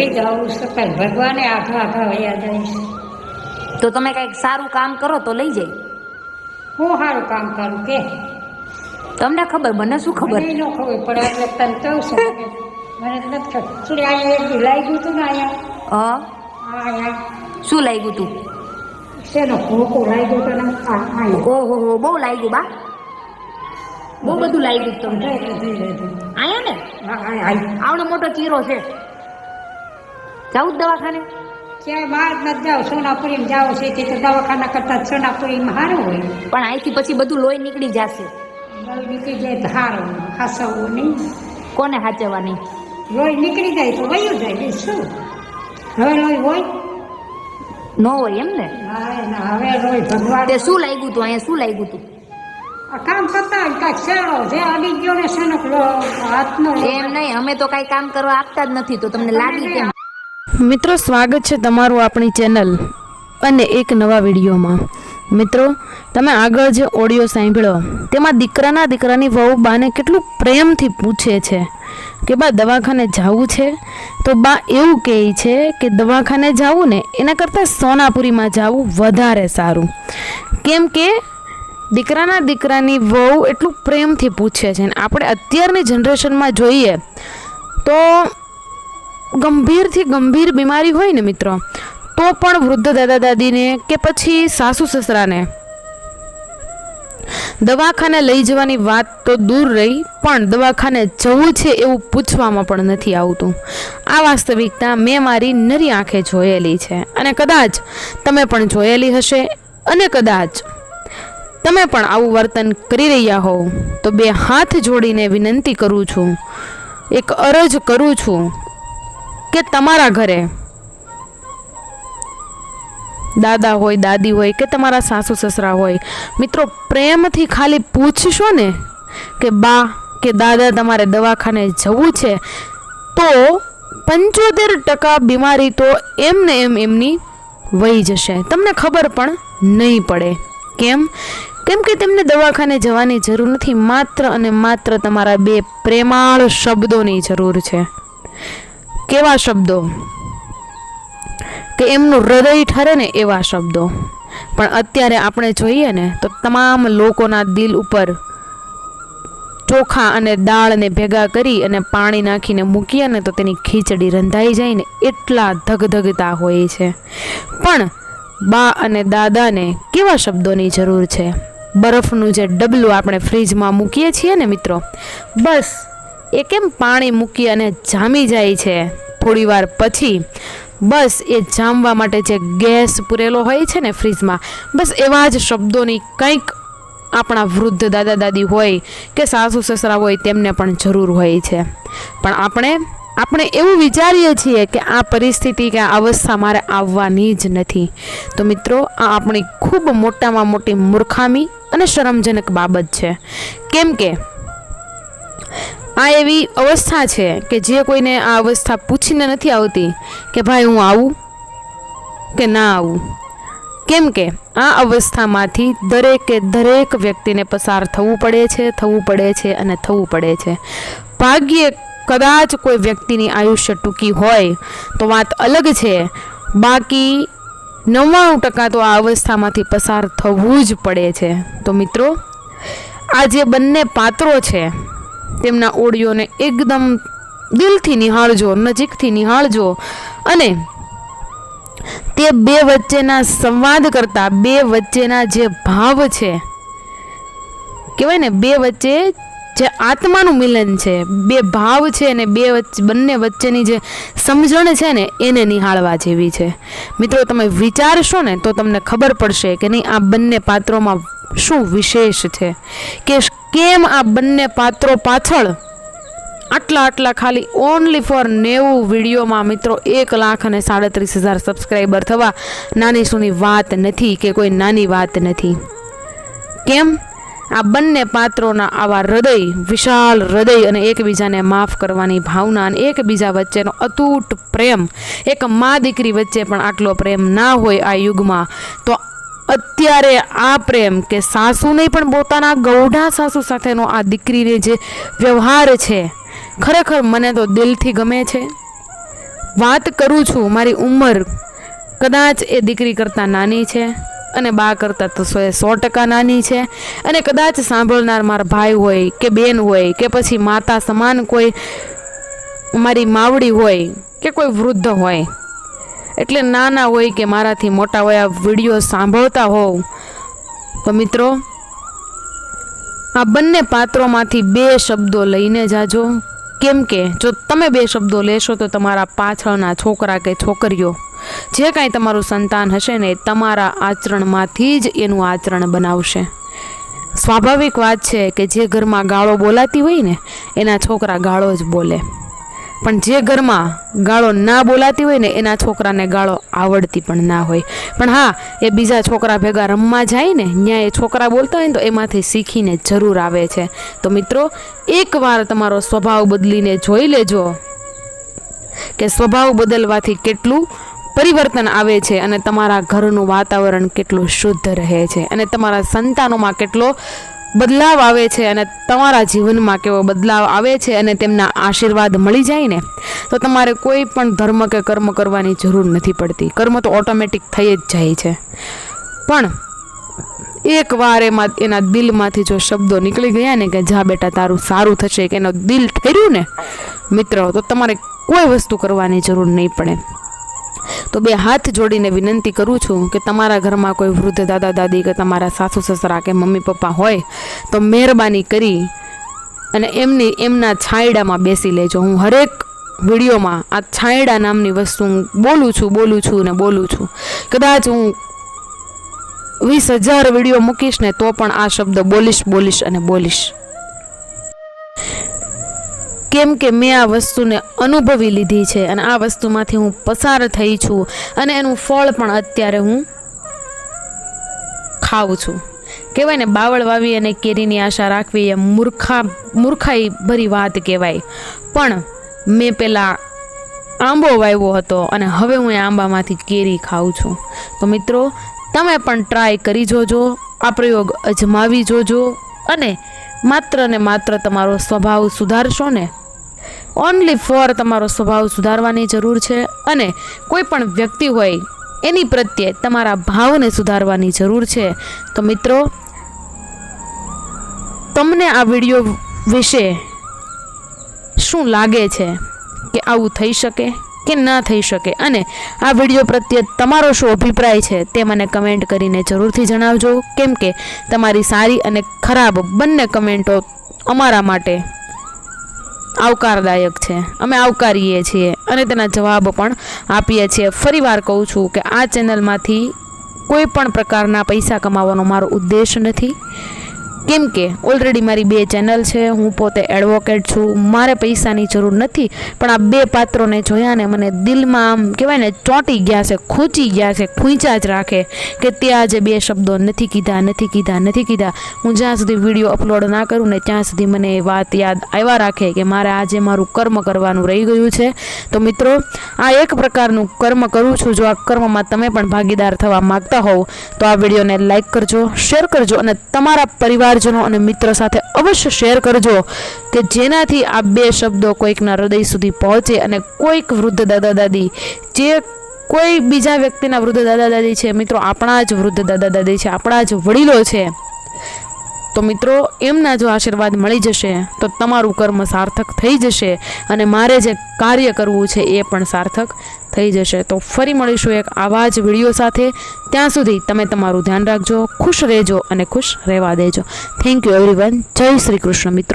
જવું છે ભગવાને આઘા આઘા વયા જાય છે. તો તમે કંઈક સારું કામ કરો તો લઈ જાય. હું સારું કામ કરું કે? તમને ખબર મને શું ખબર? મને ન ખબર પણ એટલે તને કહું છું મને નથી ખબર. થોડી અહીંયા એક લાગ્યું હતું ને અહીંયા? હા? અહીંયા. શું લાગ્યું તું? શેનો ભૂકો લાગ્યો હતો ને ઓહો હો બહુ લાગ્યું બા. બહુ બધું લાગ્યું તમને આયા ને? આવડો મોટો ચીરો છે. જાવું જ દવાખાને? ક્યાં બહાર ન જાવ સોનાપુરીમાં જાવ છે. તે તો દવાખાના કરતાં સોનાપુરીમાં સારું હોય. પણ અહીંથી પછી બધું લોહી નીકળી જશે. લોહી નીકળી જાય તો સારું હાસવવું નહીં. કોને હાચવવાની? લોહી નીકળી જાય તો વયું જાય. શું? હવે લોહી હોય? ન હોય એમ ને? હવે લોહી ભગવાન તે શું લાગ્યું તું? અહીંયા શું લાગ્યું તું? કામ કરતા કાંઈક શેડો જે આવી ગયો ને શેનો હાથનો એમ નહીં. અમે તો કાંઈ કામ કરવા આપતા જ નથી. તો તમને લાગી કેમ? મિત્રો, સ્વાગત છે તમારું આપણી ચેનલ અને એક નવા વિડીયોમાં. મિત્રો, તમે આગળ જે ઓડિયો સાંભળ્યો, તેમાં દીકરાના દીકરાની વહુ બાને કેટલું પ્રેમથી પૂછે છે કે, બા, દવાખાને જવું છે? તો બા એવું કહે છે કે, દવાખાને જવું ને, એના કરતાં સોનાપુરીમાં જવું વધારે સારું. કેમ કે, દીકરાના દીકરાની વહુ એટલું પ્રેમથી પૂછે છે. અને આપણે અત્યારની જનરેશનમાં જોઈએ તો ગંભીરથી ગંભીર બીમારી હોય ને મિત્રો, તો પણ વૃદ્ધ દાદા દાદીને કે પછી સાસુ સસરાને દવાખાને લઈ જવાની વાત તો દૂર રહી, પણ દવાખાને જવું છે એવું પૂછવામાં પણ નથી આવતું. આ વાસ્તવિકતા મેં મારી નરી આંખે જોયેલી છે અને કદાચ તમે પણ જોયેલી હશે અને કદાચ તમે પણ આવું વર્તન કરી રહ્યા હોવ, તો બે હાથ જોડીને વિનંતી કરું છું, એક અરજ કરું છું કે તમારા ઘરે? દાદા હોય, દાદી હોય કે તમારા સાસુ, સસરા હોય. મિત્રો, પ્રેમથી ખાલી પૂછશો ને કે બા, કે દાદા, તમારે દવાખાને જવું છે, તો પંચોતેર ટકા બીમારી તો એમને એમ એમની વહી જશે. તમને ખબર પણ નહીં પડે. કેમ? કેમ કે તેમને દવાખાને જવાની જરૂર નથી. માત્ર અને માત્ર તમારા બે પ્રેમાળ શબ્દોની જરૂર છે. કેવા શબ્દો? કે એમનું હૃદય ઠરે ને એવા શબ્દો. પણ અત્યારે આપણે જોઈએ ને, તો તમામ લોકોના દિલ ઉપર ચોખા અને દાળને ભેગા કરી અને પાણી નાખીને મૂકીએ ને, તો તેની ખીચડી રંધાઈ જાય ને, એટલા ધગધગતા હોય છે. પણ બા અને દાદાને કેવા શબ્દોની જરૂર છે? બરફનું જે ડબલું આપણે ફ્રીજમાં મૂકીએ છીએ ને મિત્રો, બસ એ કેમ પાણી મૂકી અને જામી જાય છે. થોડી વાર પછી બસ એ જામવા માટે જે ગેસ પૂરેલો હોય છે ને ફ્રીજમાં, બસ એવા જ શબ્દોની કંઈક આપણા વૃદ્ધ દાદા દાદી હોય કે સાસુ સસરા હોય તેમને પણ જરૂર હોય છે. પણ આપણે આપણે એવું વિચારીએ છીએ કે આ પરિસ્થિતિ કે આ અવસ્થા મારે આવવાની જ નથી. તો મિત્રો, આ આપણી ખૂબ મોટામાં મોટી મૂર્ખામી અને શરમજનક બાબત છે. કેમ કે આ એવી અવસ્થા છે કે જે કોઈને આ અવસ્થા પૂછીને નથી આવતી કે ભાઈ હું આવું કે ના આવું. કેમ કે આ અવસ્થામાંથી દરેકે દરેક વ્યક્તિને પસાર થવું પડે છે, થવું પડે છે અને થવું પડે છે. ભાગ્યે કદાચ કોઈ વ્યક્તિની આયુષ્ય ટૂંકી હોય તો વાત અલગ છે. બાકી નવ્વાણું ટકા તો આ અવસ્થામાંથી પસાર થવું જ પડે છે. તો મિત્રો, આ જે બંને પાત્રો છે તેમના ઓડિયોને એકદમ દિલથી નિહાળજો, નજીકથી નિહાળજો. અને તે બે વચ્ચેના સંવાદ કરતા, બે વચ્ચેના જે ભાવ છે, કહેવાય ને, બે વચ્ચે જે આત્માનું મિલન છે, બે ભાવ છે અને બે વચ્ચે, બંને વચ્ચેની જે સમજણ છે ને, એને નિહાળવા જેવી છે. મિત્રો, તમે વિચારશો ને, તો તમને ખબર પડશે કે નહીં, આ બંને પાત્રોમાં શું વિશેષ છે? કે કેમ આ બંને પાત્રો પાછળ? આટલા આટલા ખાલી ઓનલી ફોર નેવું વિડીયોમાં મિત્રો એક લાખ અને સાડત્રીસ હજાર સબસ્ક્રાઈબર થવા નાની સુની વાત નથી કે કોઈ નાની વાત નથી. કેમ? આ બંને પાત્રોના આવા હૃદય, વિશાળ હૃદય અને એકબીજાને માફ કરવાની ભાવના અને એકબીજા વચ્ચેનો અતૂટ પ્રેમ, એક મા દીકરી વચ્ચે પણ આટલો પ્રેમ ના હોય આ યુગમાં, તો અત્યારે આ પ્રેમ કે સાસુ નહીં, પણ પોતાના ગૌઢા સાસુ સાથેનો આ દીકરીને જે વ્યવહાર છે, ખરેખર મને તો દિલથી ગમે છે. વાત કરું છું, મારી ઉંમર કદાચ એ દીકરી કરતાં નાની છે અને બા કરતાં તો સો સો ટકા નાની છે. અને કદાચ સાંભળનાર મારા ભાઈ હોય કે બેન હોય કે પછી માતા સમાન કોઈ મારી માવડી હોય કે કોઈ વૃદ્ધ હોય એટલે નાના હોય કે મારાથી મોટા હોય, આ વીડિયો સાંભળતા હોવ તો મિત્રો, આ બંને પાત્રોમાંથી બે શબ્દો લઈને જાજો. કેમ કે જો તમે બે શબ્દો લેશો તો તમારા પાછળના છોકરા કે છોકરીઓ, જે કાંઈ તમારું સંતાન હશે ને તમારા આચરણમાંથી જ એનું આચરણ બનાવશે. સ્વાભાવિક વાત છે કે જે ઘરમાં ગાળો બોલાતી હોય ને, એના છોકરા ગાળો જ બોલે. પણ જે ઘરમાં ગાળો ના બોલાતી હોય ને એના છોકરાને ગાળો આવડતી પણ ના હોય. પણ હા, એ બીજા છોકરા ભેગા રમવા જાય ને ત્યાં એ છોકરા બોલતા હોય ને તો એમાંથી શીખીને જરૂર આવે છે. તો મિત્રો, એકવાર તમારો સ્વભાવ બદલીને જોઈ લેજો કે સ્વભાવ બદલવાથી કેટલું પરિવર્તન આવે છે અને તમારા ઘરનું વાતાવરણ કેટલું શુદ્ધ રહે છે અને તમારા સંતાનોમાં કેટલો બદલાવ આવે છે અને તમારા જીવનમાં કેવો બદલાવ આવે છે અને તેમના આશીર્વાદ મળી જાય ને, તો તમારે કોઈ પણ ધર્મ કે કર્મ કરવાની જરૂર નથી પડતી. કર્મ તો ઓટોમેટિક થઈ જ જાય છે. પણ એક વાર એમાં, એના દિલમાંથી જો શબ્દો નીકળી ગયા ને કે જા બેટા, તારું સારું થશે, કે એનો દિલ ઠર્યું ને, મિત્રો, તો તમારે કોઈ વસ્તુ કરવાની જરૂર નહીં પડે. તો બે હાથ જોડીને વિનંતી કરું છું કે તમારા ઘરમાં કોઈ વૃદ્ધ દાદા, દાદી કે તમારા સાસુ, સસરા કે મમ્મી, પપ્પા હોય તો મહેરબાની કરી અને એમની, એમના છાંયડામાં બેસી લેજો. હું હરેક વિડીયોમાં આ છાંયડા નામની વસ્તુ હું બોલું છું બોલું છું ને બોલું છું. કદાચ હું વીસ હજાર વીડિયો મૂકીશ ને તો પણ આ શબ્દ બોલીશ બોલીશ અને બોલીશ. કેમ કે મેં આ વસ્તુને અનુભવી લીધી છે અને આ વસ્તુમાંથી હું પસાર થઈ છું અને એનું ફળ પણ અત્યારે હું ખાઉં છું. કહેવાય ને, બાવળ વાવી અને કેરીની આશા રાખવી એ મૂર્ખા મૂર્ખાઈ ભરી વાત કહેવાય. પણ મેં પહેલાં આંબો વાવ્યો હતો અને હવે હું એ આંબામાંથી કેરી ખાઉં છું. તો મિત્રો, તમે પણ ટ્રાય કરી જોજો, આ પ્રયોગ અજમાવી જોજો અને માત્ર ને માત્ર તમારો સ્વભાવ સુધારશો ને ઓનલી ફોર તમારો સ્વભાવ સુધારવાની જરૂર છે અને કોઈ પણ વ્યક્તિ હોય, એની પ્રત્યે તમારા ભાવને સુધારવાની જરૂર છે. તો મિત્રો, તમને આ વીડિયો વિશે શું લાગે છે? કે આવું થઈ શકે કે ન થઈ શકે? અને આ વીડિયો પ્રત્યે તમારો શું અભિપ્રાય છે તે મને કમેન્ટ કરીને જરૂરથી જણાવજો. કેમ કે તમારી સારી અને ખરાબ બંને કમેન્ટો અમારા માટે આવકારદાયક છે. અમે આવકારીએ છીએ અને તેના જવાબ પણ આપીએ છીએ. ફરીવાર કહું છું કે આ ચેનલમાંથી કોઈ પણ પ્રકારના પૈસા કમાવાનો મારો ઉદ્દેશ નથી. કેમ કે ઓલરેડી મારી બે ચેનલ છે, હું પોતે એડવોકેટ છું, મારે પૈસાની જરૂર નથી, પણ આ બે પાત્રોને જોયા ને મને દિલમાં આમ કહેવાય ને ચોંટી ગયા છે, ખૂંચી ગયા છે ખૂંચા જ રાખે કે તે આજે બે શબ્દો નથી કીધા નથી કીધા નથી કીધા. હું જ્યાં સુધી વીડિયો અપલોડ ના કરું ને ત્યાં સુધી મને એ વાત યાદ આવ્યા રાખે કે મારે આજે મારું કર્મ કરવાનું રહી ગયું છે. તો મિત્રો, આ એક પ્રકારનું કર્મ કરું છું, જો આ કર્મમાં તમે પણ ભાગીદાર થવા માગતા હોવ, તો આ વિડીયોને લાઈક કરજો શેર કરજો અને તમારા પરિવારજનો અને મિત્રો સાથે અવશ્ય શેર કરજો કે જેનાથી આ બે શબ્દો કોઈકના હૃદય સુધી પહોંચે અને કોઈક વૃદ્ધ દાદા દાદી જે કોઈ બીજા વ્યક્તિના વૃદ્ધ દાદા દાદી છે, મિત્રો આપણા જ વૃદ્ધ દાદા દાદી છે, આપણા જ વડીલો છે. તો મિત્રો, એમના જો આશીર્વાદ મળી જશે, તો તમારું કર્મ સાર્થક થઈ જશે અને મારે જે કાર્ય કરવું છે એ પણ સાર્થક થઈ જશે. તો ફરી મળીશું એક આવા જ વીડિયો સાથે. ત્યાં સુધી તમે તમારું ધ્યાન રાખજો, ખુશ રહેજો અને ખુશ રહેવા દેજો. થેન્ક યુ એવરીવન જય શ્રી કૃષ્ણ મિત્રો.